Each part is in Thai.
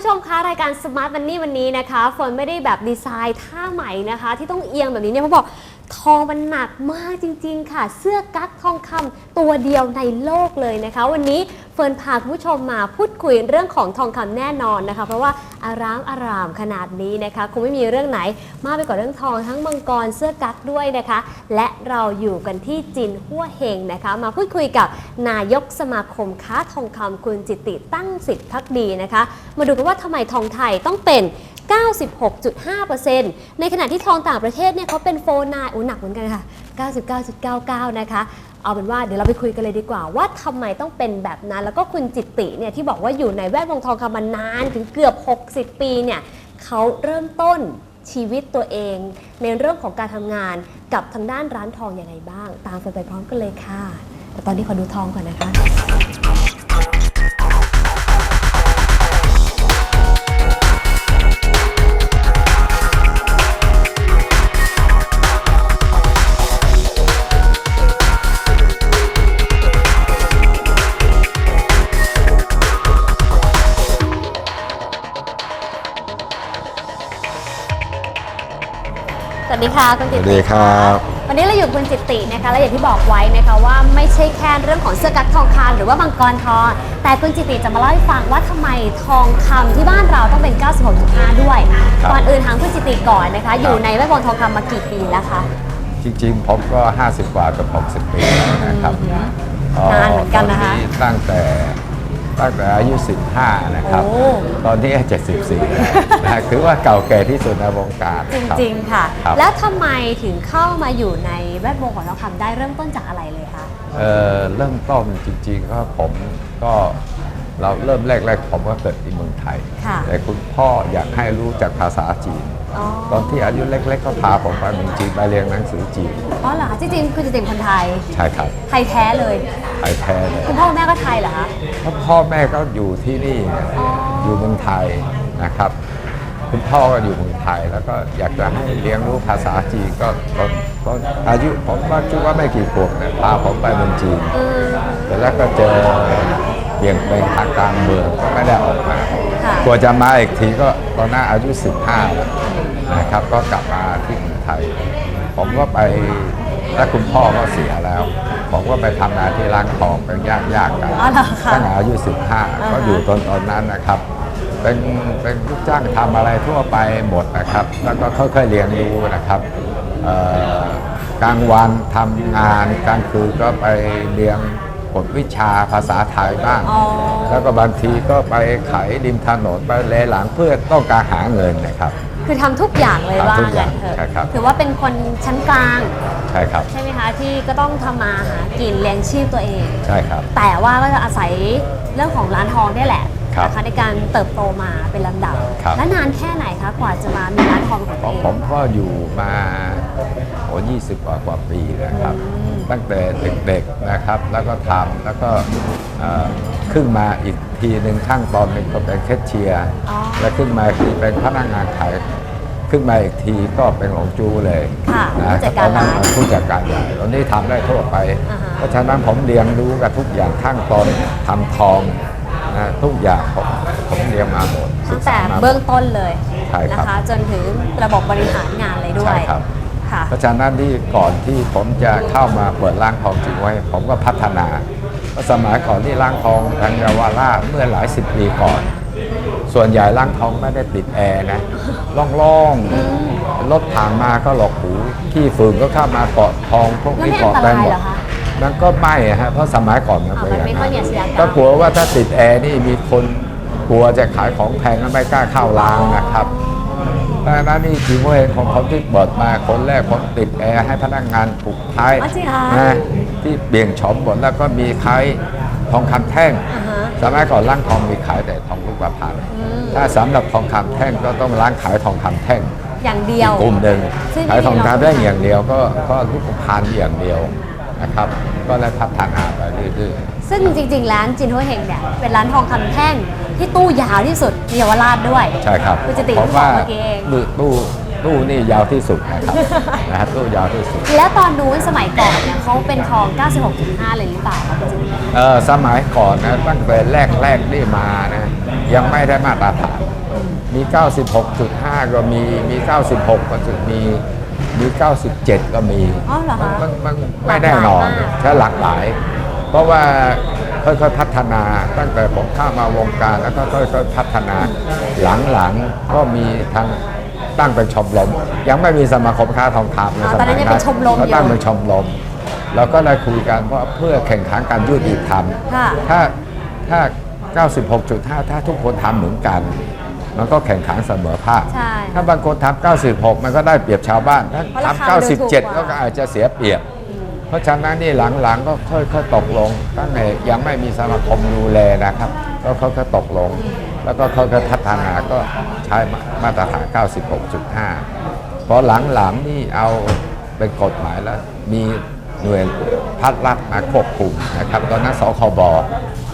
ผู้ชมคะรายการ Smart Money วันนี้นะคะฝนไม่ได้แบบดีไซน์ท่าใหม่นะคะ ที่ต้องเอียงแบบนี้เนี่ยเพราะบอก ทองมันหนักมากจริง ๆ ค่ะ เสื้อกั๊กทองคำตัวเดียวในโลกเลยนะคะ วันนี้เฟิร์นพาคุณผู้ชมมาพูดคุยเรื่องของทองคำแน่นอนนะคะ เพราะว่าอารามอารามขนาดนี้นะคะคงไม่มีเรื่องไหนมากไปกว่าเรื่องทองทั้งมังกรเสื้อกั๊กด้วยนะคะ และเราอยู่กันที่จินหัวเฮงนะคะ มาพูดคุยกับนายกสมาคมค้าทองคำคุณจิติตั้งสิทธิพักดีนะคะ มาดูกันว่าทำไมทองไทยต้องเป็น 96.5%ในขณะที่ทองต่างประเทศเนี่ยเขาเป็นโฟนายอุ้หนักเหมือนกันค่ะ 99.99 นะคะเอาเป็นว่าเดี๋ยวเราไปคุยกันเลยดีกว่าว่าทำไมต้องเป็นแบบนั้น แล้วก็คุณจิตติเนี่ยที่บอกว่าอยู่ในแวดวงทองคำมานานถึงเกือบ 60 ปีเนี่ยเขาเริ่มต้นชีวิตตัวเอง ในเรื่องของการทำงานกับทางด้านร้านทองอย่างไรบ้าง ตามกันไปพร้อมกันเลยค่ะ แต่ตอนนี้ขอดูทองก่อนนะคะ สวัสดีค่ะคุณสจิตวัสติดีครับวันนี้เราอยู่กับคุณจิตตินะคะและอย่างที่บอกไว้นะคะว่าไม่ใช่แค่เรื่องของเสื้อกั๊กทองคำหรือว่ามังกรทองแต่คุณจิตติจะมาเล่าให้ฟังว่าทำไมทองคำที่บ้านเราต้องเป็น 96.5 ด้วย ก่อนอื่นถามคุณจิตติก่อนนะคะ อยู่ในแวดวงทองคำมากี่ปีแล้วคะ จริงๆ ผมก็ 50 กว่ากับ 60 ปีแล้วนะครับนานเหมือนกันนะคะ ตอตั้งแต่ ตั้งแต่อายุ 15 นะครับ โอ้ ตอนนี้74แล้วนะถือว่าเก่าแก่ที่สุดในวงการจคบริงๆค่ะ ครับ แล้วทำไมถึงเข้ามาอยู่ในแวดวงของทองคำได้เริ่มต้นจากอะไรเลยคะ เอ่อเริ่มต้นจริงๆก็ผมก็ เราเริ่มแรกๆผมก็เกิดที่เมืองไทยค่ะแต่คุณพ่ออยากให้รู้จักภาษาจีนอ๋อตอนที่อายุเล็ก ๆ ก็พาผมไปเมืองจีนไปเรียนหนังสือจีน อ๋อเหรอคะจริงๆคุณจิตติเป็นคนไทย ใช่ครับ ไทยแท้เลย ไทยแท้เลยคุณพ่อคุณแม่ก็ไทยเหรอคะเพราะพ่อแม่ก็อยู่ที่นี่ไงอ๋อออยู่เมืองไทยนะครับ คุณพ่อก็อยู่เมืองไทยแล้วก็อยากจะให้เรียนรู้ภาษาจีนก็ตอนตอนอายุผมว่าคิดว่าไม่กี่ขวบเนี่ยพาผมไปเมืองจีนอืมแต่แล้วก็เจอ เปลี่ยนเป็นทางการเมืองก็ไม่ได้ออกมาค่ะกว่าจะมาอีกทีก็ตอนนั้นอายุ 15แล้วนะครับก็กลับมาที่เมืองไทย ผมก็ไปแล้วคุณพ่อก็เสียแล้ว ผมก็ไปทำงานที่ร้านทองเป็นญาติญาติๆกันอ๋อเหรอคะตั้งแต่อายุ 15 ก็อยู่ตอนตอนนั้นนะครับ เป็นเป็นลูกจ้างทำอะไรทั่วไปหมดนะครับ แล้วก็ค่อยๆเรียนรู้นะครับเอ่อกลางวันทำงานกลางคืนก็ไปเรียน กฎวิชาภาษาไทยบ้าง อ๋อ แล้วก็บางทีก็ไปขายริมถนนไปเลหลังเพื่อต้องการหาเงินนะครับ คือทำทุกอย่างเลยทำว่าทุกอย่างงั้นเถอะใช่ครับ ถือว่าเป็นคนชั้นกลาง ใช่ครับ ใช่ไหมคะ ที่ก็ต้องทำมาหากินเลี้ยงชีพตัวเอง ใช่ครับ แต่ว่าก็จะอาศัยเรื่องของร้านทองเนี่ยแหละครับนะคะในการเติบโตมาเป็นลำดับ ครับ และนานแค่ไหนคะกว่าจะมามีร้านทองของขตัอวงเองผมก็อยู่มาโอ้20กว่ากว่าปีนะครับ อืม ตั้งแต่เด็กๆนะครับ แล้วก็ทำแล้วก็เอ่อขึ้นมาอีกทีหนึ่งข้างตอนหนึ่งก็เป็นแคชเชียร์อ๋อแล้วขึ้นมาอีกทีเป็นพนักงานขายขึ้นมาอีกทีก็เป็นหลงจูเลยค่ะนะผู้จัดการร้านผู้จัดการใหญ่ตอนนี้ทำได้ทั่วไปอ่าฮะเพราะฉะนั้นผมเรียนรู้กับทุกอย่างข้างตอนทำทองนะทุกอย่างผมผมเรียนมาหมดศึตั้กงษาแต่มาหมดเบื้องต้นเลยใช่ครับนะคะจนถึงระบบบริหารงานเลยด้วใช่ยครับค่ะ เพราะฉะนั้นที่ก่อนที่ผมจะเข้ามาเปิดร้านทองจริงไว้ ผมก็พัฒนาเพราะสมัยก่อนที่ร้านทองทางเยาวราชเมื่อหลายสิบปีก่อน ส่วนใหญ่ร้านทองไม่ได้ติดแอร์นะล่องๆรถผ่านมาก็หลอกหูขี้ฝุ่นก็เข้ามาเกาะทองพวกนี้เกาะได้หมแล้วไม่อันตรายเหรดอคะมันก็ไม่ฮะเพราะสมัยก่อนมันเป็นอ๋ออย่างมันไม่ค่นั้อยนมีอาชญากรรมก็กลัวว่าถ้าติดแอร์นี่มีคนกลัวจะขายของแพงแล้วไม่กล้าเข้าร้านนะครับ ดังนั้นนี่จริงว่าเห็นของผมที่เปิดมาคนแรกผมติดแอร์ให้พนักงานปลุกท้ายอ๋อจริงเหรอ นะที่เบี่ยงฉอมหมดแล้วก็มีขายทองคำแท่ง อ่าฮะ สมัยก่อนร้านทองมีขายแต่ทองรูปพรรณอืมถ้าสำหรับทองคำแท่งก็ต้องร้านขายทองคำแท่งอย่างเดียว กลุ่มหนึ่งซึ่ง ขายทองคำแท่งอย่างเดียวก็ก็รูปพรรณอย่างเดียวนะครับ ก็เลยพัฒนาไปเรื่อยๆ ซึ่งจริงๆ ร้านจินโฮเฮงเนี่ยเป็นร้านทองคำแท่ง ที่ตู้ยาวที่สุดในเยาวราชด้วยใช่ครับคุณจิติผมว่าบอกเมื่อกี้เองตู้ตู้ตู้นี่ยาวที่สุดนะครับ นะครับตู้ยาวที่สุด แล้วตอนนู้นสมัยก่อนเนี่ยเขาเป็นทอง 96.5 เลยหรือเปล่าคะคุณจิติเออสมัยก่อนนะตั้งแต่แรกแรกๆนี่มานะยังไม่ได้มาตรฐาน มี 96.5 ก็มีมี 96ก็จะมีมี 97 ก็มี อ๋อเหรอคะ มันมันไม่แน่นอนหลากหลายมากแค่หลากหลาย เพราะว่า ค่อยๆพัฒนา ตั้งแต่ผมเข้ามาวงการแล้วก็ค่อยๆพัฒนา หลังๆก็มีทางตั้งเป็นชมรมยังไม่มีสมาคมค้าทองคำในอ๋อสตอนนั้มัยนยังนั้เป็นนชมรมอยู่ก็ตั้งเป็นชมรมเราก็ได้คุยกันว่าเพื่อแข่งขันการยุติธรรมค่ะถ้าถ้า 96.5 ถ้าทุกคนทำเหมือนกัน มันก็แข่งขันเสมอภาคใช่ถ้าบางคนทำ96 มันก็ได้เปรียบชาวบ้าน ถ้าเพราะราคาทำมันดูถูกกว่า97 ก็อาจจะเสียเปรียบ เพราะฉะนั้นนี่หลังๆก็ค่อยๆตกลงตั้งแต่ยังไม่มีสมาคมดูแลนะครับ ก็ค่อยๆตกลง แล้วก็ค่อยๆพัฒนาก็ใช้มาตรฐาน 96.5 พอหลังๆนี่เอาเป็นกฎหมายแล้วมีหน่วยพัดรัฐมาควบคุมนะครับตอนนั้นสคบ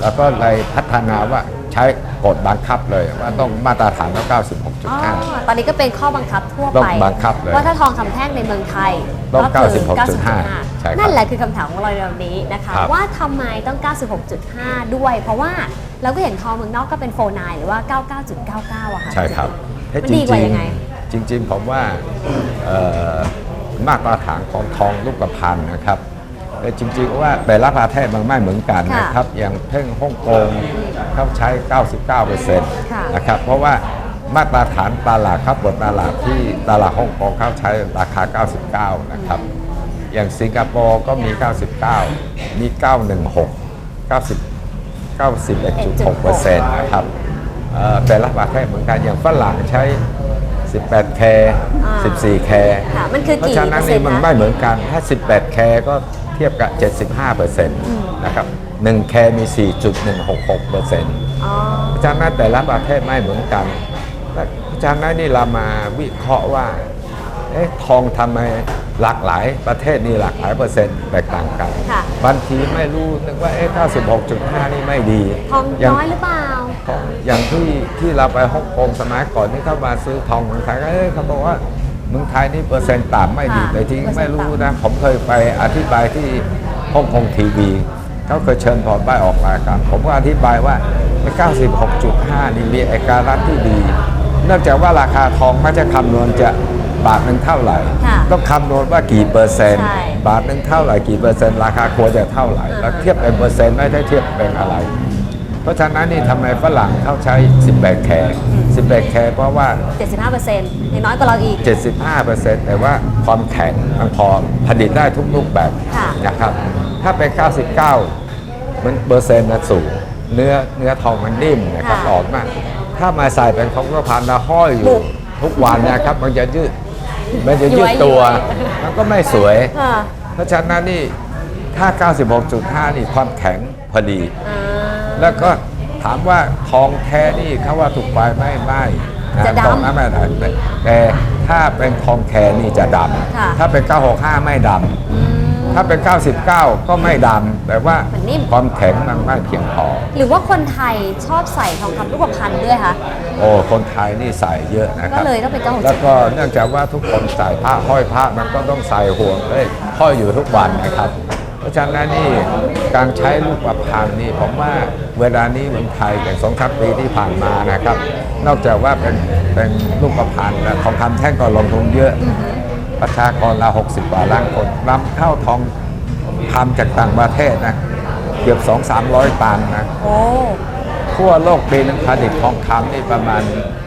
แล้วก็เลยพัฒนาว่า ช้กฎบังคับเลยว่าต้องมาตรฐานต้องอ๋อ96.5 ตอนนี้ก็เป็นข้อบังคับทั่วต้ไปองบังคับเลยว่าถ้าทองคำแท่งในเมืองไทยต้องก็คือ96.5ใช่ครับนั่นแหละคือคำถามของเราในวันนี้นะคะ ครับ ว่าทำไมต้อง 96.5 ด้วย เพราะว่าเราก็เห็นทองเมืองนอกก็เป็นโฟนายหรือว่า 99.99อะค่ะ ใช่ครับมันดีกว่ายังไง จริงๆจริง ๆ ผมว่าเอ่อมาตรฐานของทองรูปพรรณนะครับแต่ จริงๆว่าแต่ละประเทศมันไม่เหมือนกันค่ะนะครับอย่างเพ่งฮ่องกงเขาใช้ 99%ค่ะนะครับเพราะว่ามาตรฐานตลาดครับบนตลาดที่ตลาดฮ่องกงเขาใช้ราคา 99 นะครับ อย่างสิงคโปร์ก็มี 99 มี 916 90 91.6%นะครับเอ่อแต่ละประเทศเหมือนกันอย่างฝรั่งใช้ 18แคร์อ่า14แคร์ค่ะมันคือเพราะกี่ฉะนั้นเปอร์เซ็นนี่ต์มันนะไม่เหมือนกันถ้า 18แคร์ก็ เทียบกับ 75%นะครับ1แคร์มี 4.166%อ๋อเพราะฉะนั้นแต่ละประเทศไม่เหมือนกันและเพราะฉะนั้นนี่เรามาวิเคราะห์ว่าเอ๊ะทองทำไมหลากหลายประเทศนี่หลากหลายเปอร์เซ็นต์แตกต่างกันค่ะบางทีไม่รู้นึกว่าเอ๊ะ96.5 นี่ไม่ดีทองย่างน้อยหรือเปล่าทองอย่างที่ที่เราไปฮ่องกงสมัยก่อนที่เข้ามาซื้อทองเมืองไทยก็เอ๊ะเขาบอกว่า เมืองไทยนี่เปอร์เซ็นต์ต่ำไม่ดีค่ะแต่จริงเปอร์เซ็ไม่นต์รู้ต่ำนะ ผมเคยไปอธิบายที่ฮ่องกงทีวีเขาเคยเชิญผมไปออกรายการผมก็อธิบายว่าไอ้96.5 นี่มีเอกลักษณ์ที่ดี เนื่องจากว่าราคาทองไม่ใช่คำนวณจะบาทหนึ่งเท่าไหร่ ค่ะต้องคำนวณว่ากี่เปอร์เซ็นต์ ใช่บาทหนึ่งเท่าไหร่กี่เปอร์เซ็นต์ราคาควรจะเท่าไหร่ แล้วเทียบเป็นเปอร์เซ็นต์ไม่ได้เทียบเป็นอะไร เพราะฉะนั้นนี่ทำไมฝรั่งเขาใช้ 18แคร์ 18แคร์เพราะว่า 75%ยังน้อยกว่าเราอีก 75%แต่ว่าความแข็งมันพอผลิตได้ทุกรูปแบบค่ะ นะครับ ถ้าเป็น 99 มันเปอร์เซ็นต์นะสูง เนื้อเนื้อทองมันนิ่มนะครับค่ะหลอดมาก ถ้ามาใส่เป็นของกระพันแล้วห้อยอบุยู่กทุกวันนะครับ มันจะยืดมันจะยืดย้วยตัว ย้วย มันก็ไม่สวย ค่ะเพราะฉะนั้นนี่ถ้า 96.5 นี่ความแข็งพอดี อ่าแล้วก็ ถามว่าทองแท้นี่เขาว่าถูกไปไม่ไม่นจะดำ ทองนั้นไม่ดำแต่แต่ถ้าเป็นทองแท้นี่จะดค่ะำถ้าเป็น 965 ไม่ดำถ้าเป็น 99 ก็ไม่ดำแต่ว่ามันนิ่ม ความแข็งมันไม่เพียงพอ หรือว่าคนไทยชอบใส่ทองคำรูปพรรณด้วยคะ โอ้คนไทยนี่ใส่เยอะนะคก็รับเลยต้องเป็น967แล้วก็เนื่องจากว่าทุกคนใส่ผ้าห้อยผ้ามันก็ต้องใส่ห่วงเอ้ยห้อยอยู่ทุกวันนะครับเพ ราะฉะนั้นนี่การใช้ลูกประพันธ์นี่ผมว่าเวลานี้เมืองไทยอย่างสองสามปีที่ผ่านมานะครับ นอกจากว่าเป็นเป็นลูกประพันธ์แล้วทองคำแท่งก็ลงทุนเยอะ ประชากรเรา60กว่าล้านคนนำเข้าทองคำจากต่างประเทศนะเกือบ2 3 0 0ตันนะโอ้ทั่วโลกปีนึงผลิตทองคำนี่ประมาณ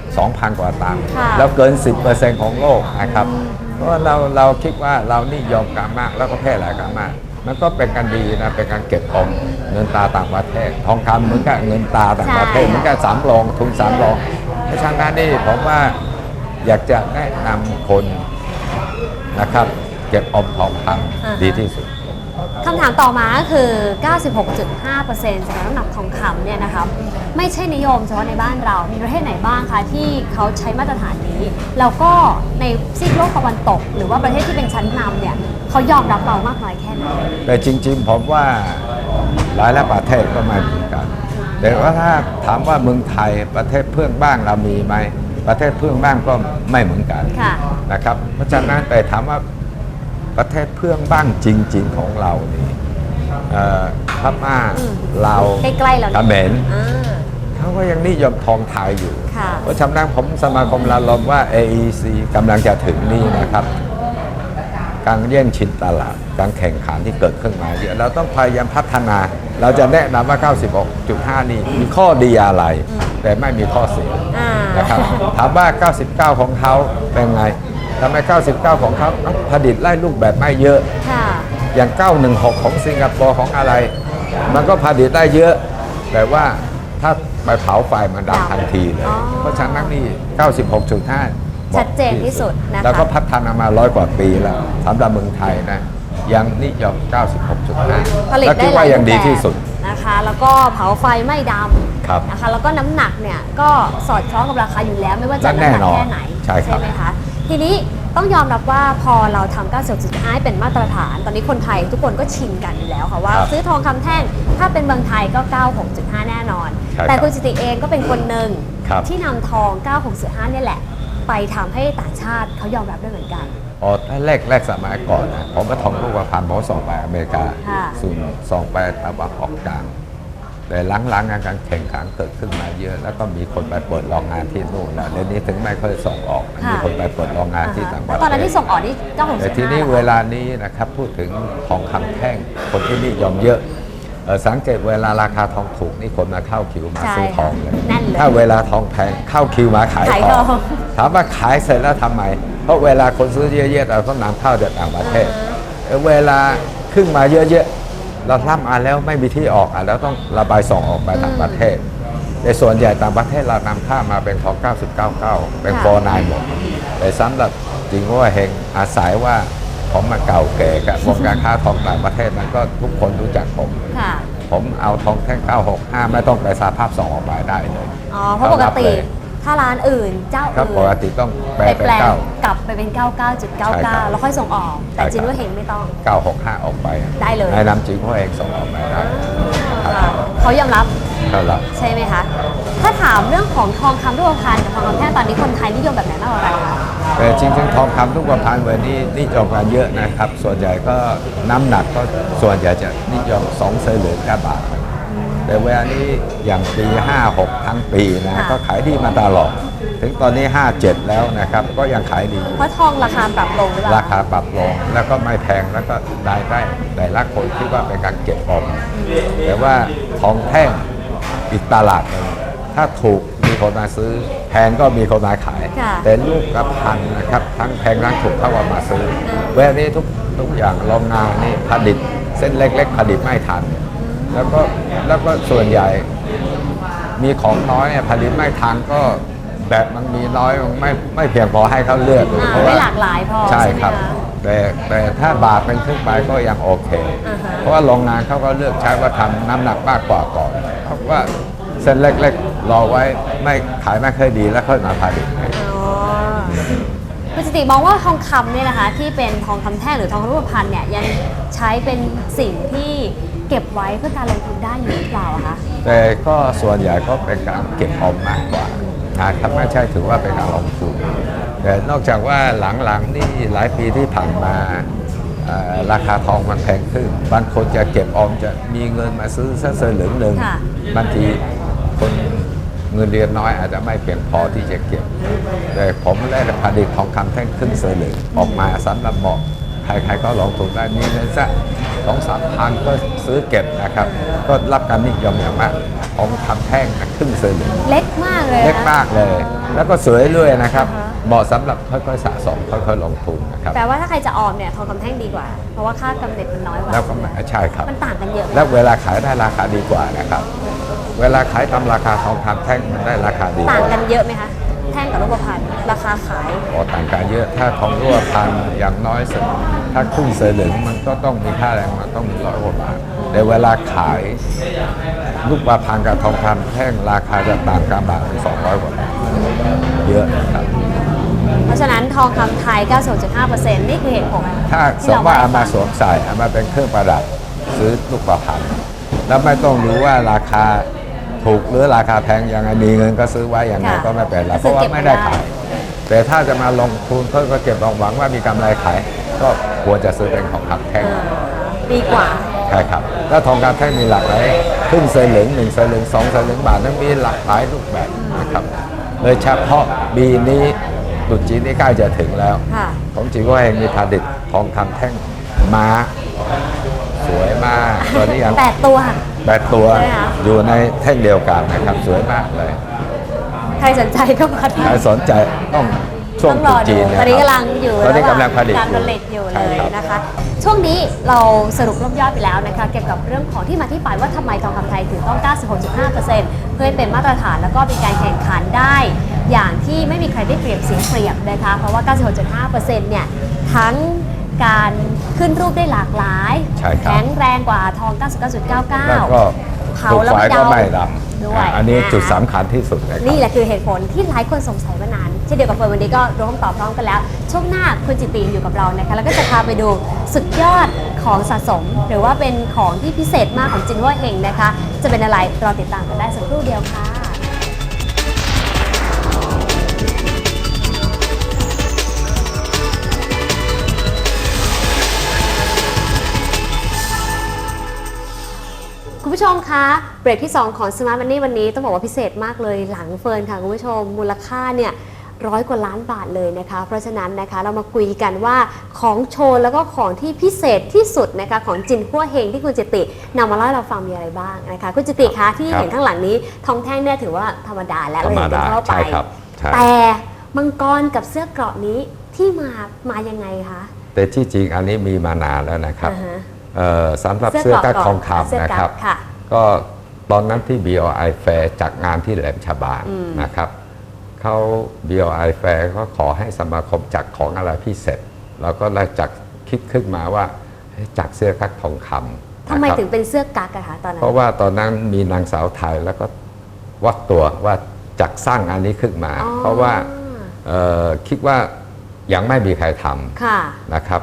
2,000 กว่าตันค่ะแล้วเกิน 10%ของโลกนะครับ เพราะว่าเราเราคิดว่าเรานี่ยอมกันมากแล้วก็แพร่หลายกันมาก มันก็เป็นการดีนะเป็นการเก็บออมเงินตราต่างประเทศ ทองคำเหมือนกับเงินตราต่างประเทศใช่เหมือนกับสามรองทุนสามรองเพราะฉะนั้นนี่ผมว่าอยากจะแนะนำคนนะครับ เก็บออมทองคำดีที่สุดคำถามต่อมาก็คือ 96.5%สำหรับน้ำหนักทองคำเนี่ยนะคะไม่ใช่นิยมเฉพาะในบ้านเรา มีประเทศไหนบ้างคะที่เขาใช้มาตรฐานนี้ แล้วก็ในซีกโลกตะวันตก หรือว่าประเทศที่เป็นชั้นนำเนี่ย เขายอมรับเรามากน้อยแค่ไหนแต่จริง ๆ ผมว่าหลายหลายประเทศก็ไม่เหมือนกัน แต่ว่าถ้าถามว่าเมืองไทยประเทศเพื่อนบ้านเรามีไหมประเทศเพื่อนบ้านก็ไม่เหมือนกันค่ะนะครับ เพราะฉะนั้นแต่ถามว่าประเทศเพื่อนบ้านจริง ๆ ของเรานี่เอ่อพม่าอืมลาวใกล้ๆเราเขมรอ่าเขาเขาก็ยังนิยมทองไทยอยู่ค่ะเพราะฉะนั้นผมสมาคมลาลมว่า AEC กำลังจะถึงนี่นะครับ การแย่งชิงตลาด การแข่งขันที่เกิดขึ้นมาเยอะเราต้องพยายามพัฒนา เราจะแนะนำว่า 96.5 นี่มีข้อดีอะไร แต่ไม่มีข้อเสียอ่านะครับถามว่า 99 ของเขาเป็นไงทำไม 99 ของเขาผลิตไล่ลูกแบบไม่เยอะค่ะอย่าง 916 ของสิงคโปร์ของอะไร มันก็ผลิตได้เยอะ แต่ว่าถ้าไปเผาไฟมันดับทันทีเลยอ๋อเพราะฉะนั้นนี่ 96.5 ชัดเจนที่สุดนะคะแล้วก็พัฒนามาร้อยกว่าปีแล้วสำหรับเมืองไทยนะยังนิยม 96.5ผลิตแล้วได้คิดหลาว่ายยังรูปดีแบบที่สุดนะคะ แล้วก็เผาไฟไม่ดครับำนะคะ แล้วก็น้ำหนักเนี่ยก็สอดคล้องกับราคาอยู่แล้วไม่ว่าจะและแน่น้ำหนักนอนแค่ไหนใช่ครับไหมคะทีนี้ต้องยอมรับว่าพอเราทำ96.5เป็นมาตรฐาน ตอนนี้คนไทยทุกคนก็ชินกันอยู่แล้วค่ะว่าครับซื้อทองคำแท่งถ้าเป็นเมืองไทยก็ 96.5 แน่นอนใช่ครับแต่คุณสิติเองก็เป็นคนหนึ่งครับที่นำทอง 96.5เนี่ยแหละ ไปทำให้ต่างชาติเขายอมรับด้วยเหมือนกันอ๋อถ้าแรกแรกสมัยก่อนนะผมก็ทองรูปพันธ์ผมส่งไปอเมริกาค่ะส่วนส่งไปตะวันออกกลางแต่หลังๆงานการแข่งขันเกิดขึ้นมาเยอะ แล้วก็มีคนไปเปิดโรงงานที่นู่นแล้วเดี๋ยวนี้ถึงไม่ค่อยส่งออก มีคนไปเปิดโรงงานที่ต่างประแล้วเทศตอนนั้นที่ส่งออกนี่96.5แต่ทีนี้เวลานี้นะครับพูดถึงทองคำแท่งคนที่นิยมเยอะเอ่อ สังเกตเวลาราคาทองถูกนี่คนมาเข้าคิวมาใช่ซื้อทองเลยแน่นเลยถ้าเวลาทองแพงเข้าคิวมาขายขายทองทองถามว่าขายเสร็จแล้วทำไม เพราะเวลาคนซื้อเยอะๆเราต้องนำเข้าจากต่างประเทศเออเวลาขึ้นมาเยอะๆเราทำมาแล้วไม่มีที่ออกอะแล้วต้องระบายส่งออกไปต่างประเทศในส่วนใหญ่ต่างประเทศเรานำเข้ามาเป็นทอง 999 เป็นค่ะโฟร์นายหมดแต่สำหรับจริงว่าเฮงอาศัยว่า ผมมาเก่าแก่กับวงการค้าทองต่างประเทศมันก็ทุกคนรู้จักผม ค่ะ ผมเอาทองแท่ง965 ไม่ต้องไปสาภาพส่งออกมาได้เลยอ๋อ เพราะปกติเลยถ้าร้านอื่นเจ้าครับอื่นปกติต้องแปลไปเป็แปนลงเก้า กลับไปเป็น ใช่ครับ99.99 แล้วค่อยส่งออก แต่ใช่ครับ จินว่าเฮงไม่ต้อง 965 ออกไปได้เลย ในนำจริงเขาเองส่งออกมาได้ครับค่ะเขายอมรับ เท่าไหร่ใช่ไหมคะ ถ้าถามเรื่องของทองคำรูปพรรณกับทองคำแท่งตอนนี้คนไทยนิยมแบบไหนมากกว่ากันคะแต่จริงๆทองคำทุกประพันธ์วันนี้นิยมกันเยอะนะครับ ส่วนใหญ่ก็น้ำหนักก็ส่วนใหญ่จะนิยม2เซนหรือ9บาท แต่เวลานี้อย่างปี 56 ทั้งปีนะค่ะก็ขายดีมาตลอด ถึงตอนนี้ 57 แล้วนะครับ ก็ยังขายดีอยู่ เพราะทองราคาปรับลงหรือเปล่าราคาปรับลงแล้วก็ไม่แพงแล้วก็รายได้แต่ละคนคิดว่าเป็นการเก็บออมแต่ว่าทองแท่ง อีกตลาดหนึงถ้าถูกมีคนมาซื้อ แพงก็มีคนมาขาย ค่ะ แต่ลูกกับพันนะครับ ทั้งแพงทั้งถูกเท่ากับมาซื้อเวลานี้ทุกทุกอย่างโรงงานนี่ผลิตเส้นเล็ก ๆ ผลิตไม่ทัน แล้วก็แล้วก็ส่วนใหญ่ มีของน้อยเนี่ยผลิตไม่ทันก็แบบมันมีน้อยมันไม่ไม่เพียงพอให้เขาเลือกอ่าเพระว่ไม่หลากหลายพอใช่ใช่ไหมครับ คะ แต่แต่ถ้าบาทเป็นขึ้นไปก็ยังโอเค อ่าฮะ เพราะว่าโรงงานเขาก็เลือกใช้ว่าทำน้ำหนักมากกว่าก่อนเพราะ ว่าเส้นเล็กๆรอไว้ไม่ขายไม่ค่อยดีแล้วค่อยมาผลิตให้อ๋อคุณสติมองว่าทองคำเนี่ยนะคะ ที่เป็นทองคำแท่งหรือทองรูปพรรณเนี่ยยังใช้เป็นสิ่งที่เก็บไว้เพื่อการลงทุนได้อยู่หรือเปล่าอะคะแต่ก็ส่วนใหญ่ก็เป็นการเก็บออมมากกว่านะครับไม่ใช่ถือว่าเป็นการลงทุนแต่นอกจากว่าหลังๆนี่หลายปีที่ผ่านมาเอ่อ ราคาทองมันแพงขึ้น บางคนจะเก็บออมจะมีเงินมาซื้อสักสลึงหนึ่งค่ะ บางทีคนเงินเดือนน้อยอาจจะไม่เพียงพอที่จะเก็บ แต่ผมได้ผลิตทองคำแท่งครึ่งสลึงออกมาสำหรับเหมาะใครๆก็ลงทุนได้มีเงินสักสองสามพันก็ซื้อเก็บนะครับ ก็รับการนิยมอย่างมากทองคำแท่งนะครึ่งสลึง เล็กมากเลยเล็กนะมากเลย แล้วก็สวยเรื่อยนะครับอ่าฮะ เหมาะสำหรับค่อยๆสะสมค่อยๆลงทุนนะครับแปลว่าถ้าใครจะออมเนี่ยทองคำแท่งดีกว่า เพราะว่าค่ากำเนิดมันน้อยกว่าแล้วก็ไม่ใช่ครับ มันต่างกันเยอะไหมแล้วเวลาขายได้ราคาดีกว่านะครับ เวลาขายตามราคาทองคำแท่งมันได้ราคาดีต่างกว่ากันเยอะไหมคะแท่งกับรูปพรรณราคาขายโอ้ต่างกันเยอะถ้าทองรั่วพันอย่างน้อยสักถ้าครึ่งเสลึงมันก็ต้องมีค่าแรงมันต้องมีร้อยกว่าบาทแต่เวลาขายลูกปลาพันกับทองคำแท่งราคาจะต่างกันบาทสองร้อยกว่าบาทเยอะครับ เพราะฉะนั้นทองคำไทย 96.5%นี่คือเหตุผลถ้าสที่มมติว่าเอามาสเล่วมใส่เอามาเป็นเครื่องประดับซื้อลูกปลาพันแล้วไม่ต้องรู้ว่าราคาถูกหรือราคาแพงยังไงมีเงินก็ซื้อไว้อย่างไงก็ไม่เป็นไรเพราะว่าไม่ได้ขายแต่ถ้าจะมาลงทุนเพื่อก็เก็บหวังว่ามีกำไรขาย ก็ควรจะซื้อเป็นของคำแท่งเออดีกว่าใช่ครับแล้วทองคำแท่งมีหลากหลายครึ่งสลึงหนึ่งสลึงสองสลึงบาทนั้นมีหลากหลายรูปแบบนะครับโดยเฉพาะปีนี้ ตรุษจีนนี่ใกล้จะถึงแล้ว ค่ะ ของจีว่าเองมีผลิตทองคำแท่งม้า สวยมากตัวนี้ยังแปดตัว แปดตัวใช่ไหมคะอยู่ในแท่งเดียวกันนะครับ สวยมากเลยใครสนใจก็มาที่ใครสนใจต้องช่วงต้องตรรุอษดูจีนเยตอนนี้ครับกำลังอยู่ตอนนี้กำลังผลิต การอยู่ผลิตอยู่ เลใช่ยครับนะคะ ช่วงนี้เราสรุปรวบยอดไปแล้วนะคะ เกี่ยวกับเรื่องของที่มาที่ไปว่าทำไมทองคำไทยถึงต้อง 96.5%เพื่อให้เป็นมาตรฐานแล้วก็เป็นการแข่งขันได้ อย่างที่ไม่มีใครได้เปรียบเสียเปรียบนะคะ เพราะว่า 96.5%เนี่ยทั้งการขึ้นรูปได้หลากหลายใช่ครับแข็งแรงกว่าทองแล้วก็99.99 เผาถูกแล้วไฟไม่ก็ดำไม่ ดด้วำยอะอันนี้อ่าจุดสำคัญที่สุดเลยคนี่รับแหละคือเหตุผลที่หลายคนสงสัยมานานเช่นเดียวกับเฟิร์นวันนี้ก็รู้คำตอบพร้อมกันแล้ว ช่วงหน้าคุณจิตติอยู่กับเรานะคะแล้วก็จะพาไปดูสุดยอดของสะสม หรือว่าเป็นของที่พิเศษมากของจินว่าเฮงนะคะ จะเป็นอะไรรอติดตามกันได้สักครู่เดียวค่ะ คุณผู้ชมคะเบรกที่ 2 ของ Smart Money วันนี้ต้องบอกว่าพิเศษมากเลยหลังเฟิร์นค่ะคุณผู้ชมมูลค่าเนี่ยร้อยกว่าล้านบาทเลยนะคะ เพราะฉะนั้นนะคะเรามาคุยกันว่าของโชว์แล้วก็ของที่พิเศษที่สุดนะคะของจินหัวเฮงที่คุณจิตินำมาเล่าให้เราฟังมีอะไรบ้างนะคะคุณจิติคะที่ครับเห็นข้างหลังนี้ทองแท่งเนี่ยถือว่าธรรมดาและธรรมดาเห็นกันทั่วไปใช่ครับใช่แต่มังกรกับเสื้อเกราะนี้ที่มามายังไงคะแต่ที่จริงอันนี้มีมานานแล้วนะครับอ่าฮะเอ่อ สำหรับเสื้อกั๊กทองเสื้อคำนะกั๊ครับค่ะก็ตอนนั้นที่ BOI Fair จัดงานที่แหลมฉบังอืมนะครับเขา BOI Fair เขาขอให้สมาคมจัดของอะไรพิเศษแล้วก็เลยจัดคิดขึ้นมาว่าให้จัดเสื้อกั๊กทองคำทำไมนะครับถึงเป็นเสื้อกั๊กอะคะตอนนั้นเพราะว่าตอนนั้นมีนางสาวไทยแล้วก็วัดตัวว่าจักสร้างอันนี้ขึ้นมาอ๋อเพราะว่าเอ่อคิดว่ายังไม่มีใครทค่ะำนะครับ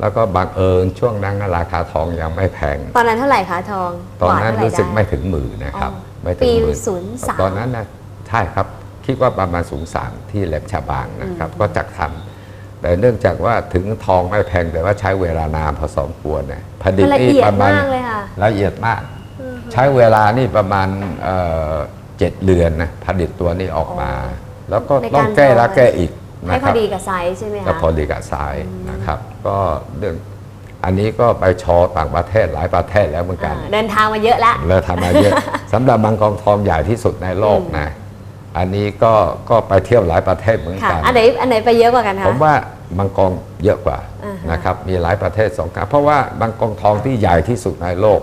แล้วก็บังเอิญช่วงนั้นราคาทองยังไม่แพง ตอนนั้นเท่าไหร่คะทองตอนนั้นบาทเท่าหรู้สึกด้ไม่ถึงหมื่นนะครับอ๋อไม่ถึงหมื่นปี03ตอนนั้นนะใช่ครับคิดว่าประมาณสูงสามที่แหลมฉบังนะครับ ก็จักทำแต่เนื่องจากว่าถึงทองไม่แพงแต่ว่าใช้เวลานานพอสมควรเนี่ยผลิตมันละนี่เอียดประมาณมากเลยค่ะละเอียดมาก ใช้เวลานี่ประมาณเอ่อเจ็ดเดือนนะผลิตตัวนี้ออกมา แล้วก็ในต้องการแก้ทอและแก้อีก ให้นะพคอรับดีกับไซส์ใช่ไหมก็คะพอดีกับสายนะครับ ก็เรื่องอันนี้ก็ไปโชว์ต่างประเทศหลายประเทศแล้วเหมือนกันอ่าเดินทางมาเยอะแล้วแล้วทำมาเยอะสำหรับมังกรทองใหญ่ที่สุดในโลกนะอันนี้ก็ก็ไปเที่ยวหลายประเทศเหมือนค่ะกันอันไหนอันไหนไปเยอะกว่ากันคะผมว่ามังกรเยอะกว่าอ่าฮะนะครับมีหลายประเทศสองการเพราะว่ามังกรทองที่ใหญ่ที่สุดในโลก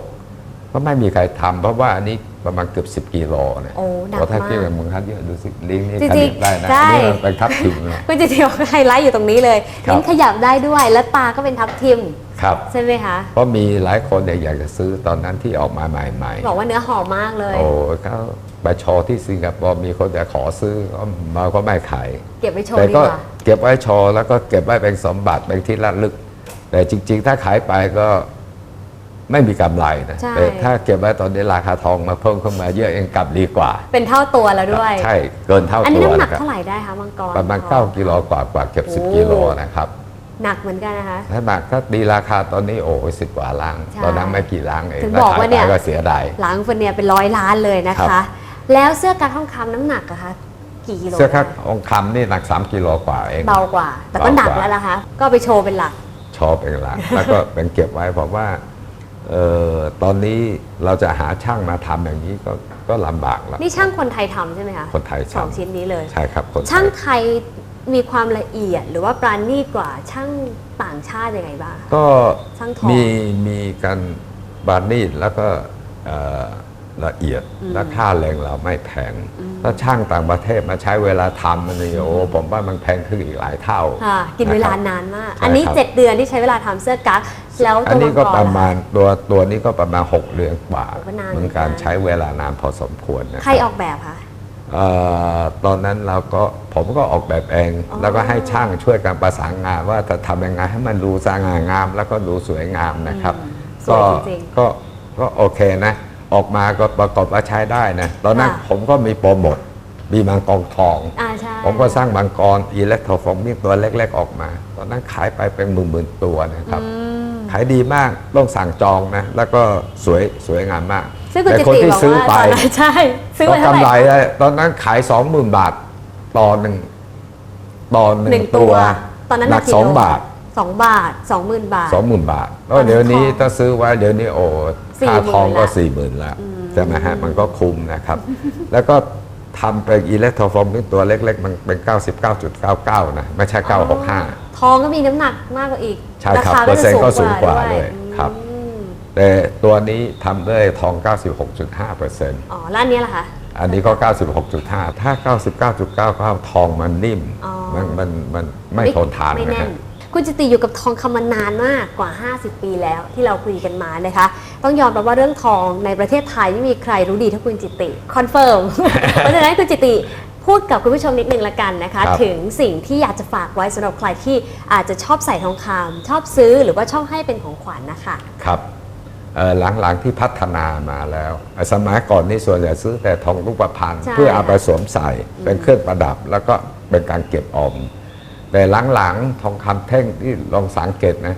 ก็ไม่มีใครทำเพราะว่าอันนี้ประมาณเกือบ 10 กิโลนะโอ้หนักเพราะถ้ามากเทียบกับเมืองคันเยอะดูสิลิงก์นี่จริงๆขยับได้นะใช่ อันนี้มันเป็นทับทิมเลยคุณจิติบอกไฮไลท์อยู่ตรงนี้เลยครับ ลิ้นขยับได้ด้วย และตาก็เป็นทับทิม ครับ ใช่ไหมคะ เพราะมีหลายคนเนี่ยอยากจะซื้อตอนนั้นที่ออกมาใหม่ๆบอกว่าเนื้อหอมมากเลยโอ้เขาไปโชว์ที่สิงคโปร์มีคนจะขอซื้อก็มาก็ไม่ขาย เก็บไว้โชว์แต่ดีก็กว่า เก็บไว้โชว์แล้วก็เก็บไว้เป็นสมบัติเป็นที่ระลึก แต่จริง ๆ ถ้าขายไปก็ ไม่มีกำไรนะใช่แต่ถ้าเก็บไว้ตอนนี้ราคาทองมาเพิ่มขึ้นมาเยอะเองกลับดีกว่า เป็นเท่าตัวแล้วด้วย ใช่ เกินเท่าอันนี้ตัวน้ำหนักนะครับเท่าไหร่ได้คะมังกรประมาณทอง9กิโลกว่ากว่าเกือบโอ้10กิโลนะครับหนักเหมือนกันนะคะถ้าหนักถ้าดีราคาตอนนี้โอ้สิบกว่าล้านใช่ตอนนั้นไม่กี่ล้านเองถึงถ้าบอกขายว่าเนี่ไปยก็เสียดายหลังคนเนี่ยเป็นร้อยล้านเลยนะครัคะบแล้วเสื้อกั๊กทองคำน้ำหนักอะคะกี่กิโลเสื้อคักได้ทองคำนี่หนัก 3กิโลกว่าเองเบากว่า แต่ก็หนักเบากว่าแล้วนะคะ ก็ไปโชว์เป็นหลักชอบเป็นหลัก แล้วก็เป็นเก็บไว้เพราะว่าเอ่อตอนนี้เราจะหาช่างมาทำอย่างนี้ก็ก็ลำบากแล้วนี่ช่างคนไทยทำใช่ไหมคะคนไทยสองทำชิ้นนี้เลยใช่ครับคนไทยช่างไทยมีความละเอียดหรือว่าปราณีตกว่าช่างต่างชาติยังไงบ้างคะก็ช่างทองมีมีการบานีตแล้วก็เอ่อ ละเอียดและค่าแรงเราไม่แพงถ้าช่างต่างประเทศมาใช้เวลาทำมันนี่โอ้ผมว่ามันแพงขึ้นอีกหลายเท่าค่ะกินเวลาะครับนานมากใช่อันนี้ครับ7เดือนที่ใช้เวลาทำเสื้อกั๊กแล้วอันตัวนี้ก็มังประมาณล่ตัวตัวนี้ก็ประมาณ 6 เดือนกว่าโอ้ก็นานเหมือนการเหมือนกันใช้เวลานานพอสมควรนะะคใครรับออกแบบคะเอ่อตอนนั้นเราก็ผมก็ออกแบบเองอ๋อแล้วก็ให้ช่างช่วยกันประสานงานว่าจะทำยังไงให้มันดูสง่างาม แล้วก็ดูสวยงามนะครับสวยจริงก็ก็โอเคนะ ออกมาก็ปรากฏว่าใช้ได้นะตอนนั้นค่ะผมก็มีโปรโมทมีมังกรทอง อ่าใช่ผมก็สร้างมังกรอิเล็กโทรฟอร์มตัวเล็กๆออกมา ตอนนั้นขายไปเป็นหมื่นๆตัวนะครับ อืม ขายดีมากต้องสั่งจองนะ แล้วก็สวยสวยงามมาก ซึ่งคุณแต่จิคนติที่บอกซื้อว่าไปตอนนั้นใช่ ซื้อก็ไปเท่าไหกำไรร่ ได้ตอนนั้นขายสองหมื่นบาทต่อหนึ่งต่อหหนึ่นึ่งงตัตัวว ตอนนั้นหนักกี่สองโลบาท สองบาทสองหมื่นบาท สองหมื่นบาทตแล้อนวนั้นเดี๋ยวนี้ทองถ้าซื้อไว้เดี๋ยวนี้โอ้สี่ ค่าหมื่นทองก็ละสี่หมื่นแล้วใช่ไหมฮะมันก็คุ้มนะครับ แล้วก็ทำเป็นอิเล็กโทรฟอร์มตัวเล็กๆ มันเป็น 99.99 นะ ไม่ใช่ 965 ทองก็มีน้ำหนักมากกว่าอีก ใช่ครับาาเปอร์เซ็นต์ก็สูงกว่าด้เลยครับอืมแต่ตัวนี้ทำด้วยทอง 96.5%อ๋อ แล้วอันนี้ล่ะคะ อันนี้ก็ 96.5 ถ้า 99.99 ทองมันนิ่มอ๋อมันมันมันไม่ทนทานไม่นะแน่ฮะน คุณจิติอยู่กับทองคำมานานมากกว่า 50 ปีแล้วที่เราคุยกันมานะคะ ต้องยอมรับว่าเรื่องทองในประเทศไทยไม่มีใครรู้ดีเท่าคุณจิติคอนเฟิร์มเพราะฉะนั้นคุณจิติพูดกับคุณผู้ชมนิดนึงละกันนะคะครับถึงสิ่งที่อยากจะฝากไว้สำหรับใครที่อาจจะชอบใส่ทองคำชอบซื้อหรือว่าชอบให้เป็นของขวัญนะคะครับเอ่อหลังๆที่พัฒนามาแล้วเอ่อสมัยก่อนนี่ส่วนใหญ่ซื้อแต่ทองรูปพรรณใช่เพื่อเอาไปสวมใส่เป็นเครื่องประดับแล้วก็เป็นการเก็บออม แต่หลังๆทองคำแท่งที่ลองสังเกตนะ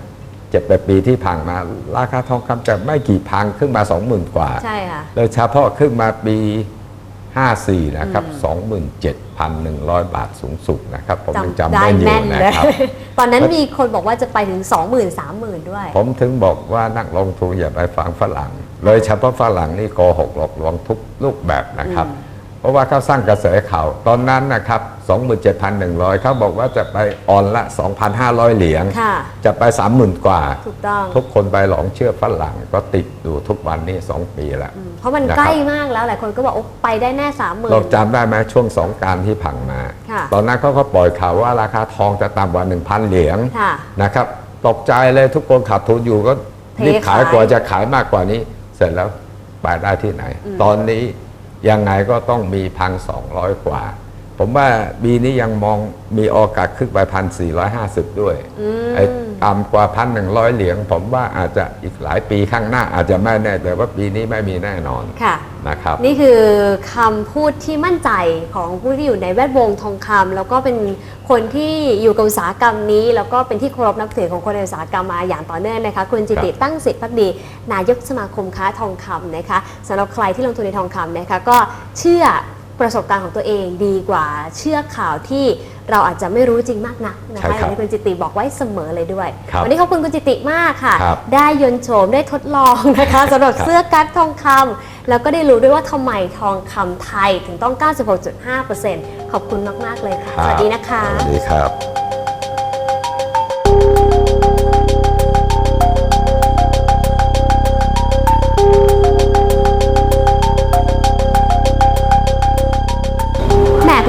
เจ็ดแปดปีที่ผ่านมา ราคาทองคำจะไม่กี่พันขึ้นมา20,000กว่าใช่ค่ะโดยเฉพาะขึ้นมาปี 54 นะครับ 27,100 บาทสูงสุดนะครับ ผมยังจำได้อยู่แม่นนะเลยครับ ตอนนั้นมีคนบอกว่าจะไปถึง 20,000 30,000 ด้วย ผมถึงบอกว่านักลงทุนอย่าไปฟังฝรั่ง โดยเฉพาะฝรั่งนี่โกหกหลอกลวงทุกรูปแบบนะครับ เพราะว่าเขาสร้างกระแสข่าว ตอนนั้นนะครับ 27,100 เขาบอกว่าจะไปออนละ 2,500 เหรียญค่ะจะไป 30,000 กว่า ถูกต้อง ทุกคนไปหลงเชื่อฝรั่งก็ติดอยู่ทุกวันนี้2ปีแล้วอืมเพราะมันนะครับใกล้มากแล้ว หลายคนก็บอกโอ้ไปได้แน่สามหมื่นเราจำได้ไหมช่วงสงกรารที่ผ่านมาค่ะตอนนั้นเขาก็ปล่อยข่าวว่าราคาทองจะต่ำกว่า 1,000 เหรียญค่ะนะครับตกใจเลยทุกคนขาดทุนอยู่ก็เทรีบขายขายกว่าจะขายมากกว่านี้ เสร็จแล้วไปได้ที่ไหน ตอนนี้ ยังไงก็ต้องมีพันสองกว่า ผมว่าปีนี้ยังมองมีโอกาสขึ้นไปพันสี่ด้วยอืมไอ้ ต่ำกว่าพันหนึ่งร้อยเหรียญผมว่าอาจจะอีกหลายปีข้างหน้าอาจจะไม่แน่แต่ว่าปีนี้ไม่มีแน่นอนค่ะนะครับนี่คือคำพูดที่มั่นใจของผู้ที่อยู่ในแวดวงทองคำแล้วก็เป็นคนที่อยู่กับอุตสาหกรรมนี้ แล้วก็เป็นที่เคารพนับถือของคนในอุตสาหกรรมมาอย่างต่อเนื่องนะคะคุณจิติครับตั้งสิทธิ์พักดี นายกสมาคมค้าทองคำนะคะสำหรับใครที่ลงทุนในทองคำนะคะก็เชื่อ ประสบการณ์ของตัวเองดีกว่าเชื่อข่าวที่เราอาจจะไม่รู้จริงมากนักนะใช่คะอครัย่าบงที่คุณจิติบอกไว้เสมอเลยด้วยครับวันนี้ขอบคุณคุณจิติมากค่ะครับได้ยนต์โฉมได้ทดลองนะคะสำหรับครับเสื้อกั๊กทองคำแล้วก็ได้รู้ด้วยว่าทำไมทองคำไทยถึงต้อง 96.5%ขอบคุณมาก ๆ เลยค่ะ สวัสดีนะคะ สวัสดีครับ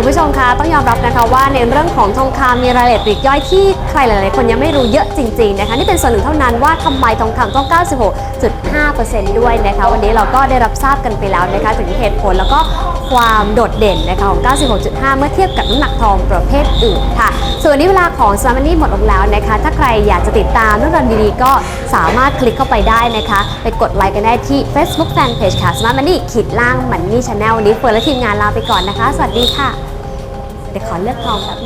คุณผู้ชมคะต้องยอมรับนะคะว่าในเรื่องของทองคำมีรายละเอียดปลีกย่อยที่ใครหลายๆ คนยังไม่รู้เยอะจริง ๆนะคะ นี่เป็นส่วนหนึ่งเท่านั้นว่าทำไมทองคำต้อง 96.5%ด้วยนะคะ วันนี้เราก็ได้รับทราบกันไปแล้วนะคะถึงเหตุผลแล้วก็ความโดดเด่นนะคะของ 96.5 เมื่อเทียบกับน้ำหนักทองประเภทอื่นค่ะ ส่วนนี้เวลาของส m ม n นี่หมดลงแล้วนะคะ ถ้าใครอยากจะติดตามเรื่องราวดีๆก็สามารถคลิกเข้าไปได้นะคะ ไปกดไลค์กันได้ที่ Facebook Fanpage ค่ะ Smart Money ขีดล่าง Money Channel วันนี้เฟิร์นและทีมงานลาไปก่อนนะคะ สวัสดีค่ะ เดี๋ยวขอเลือกทองแบบ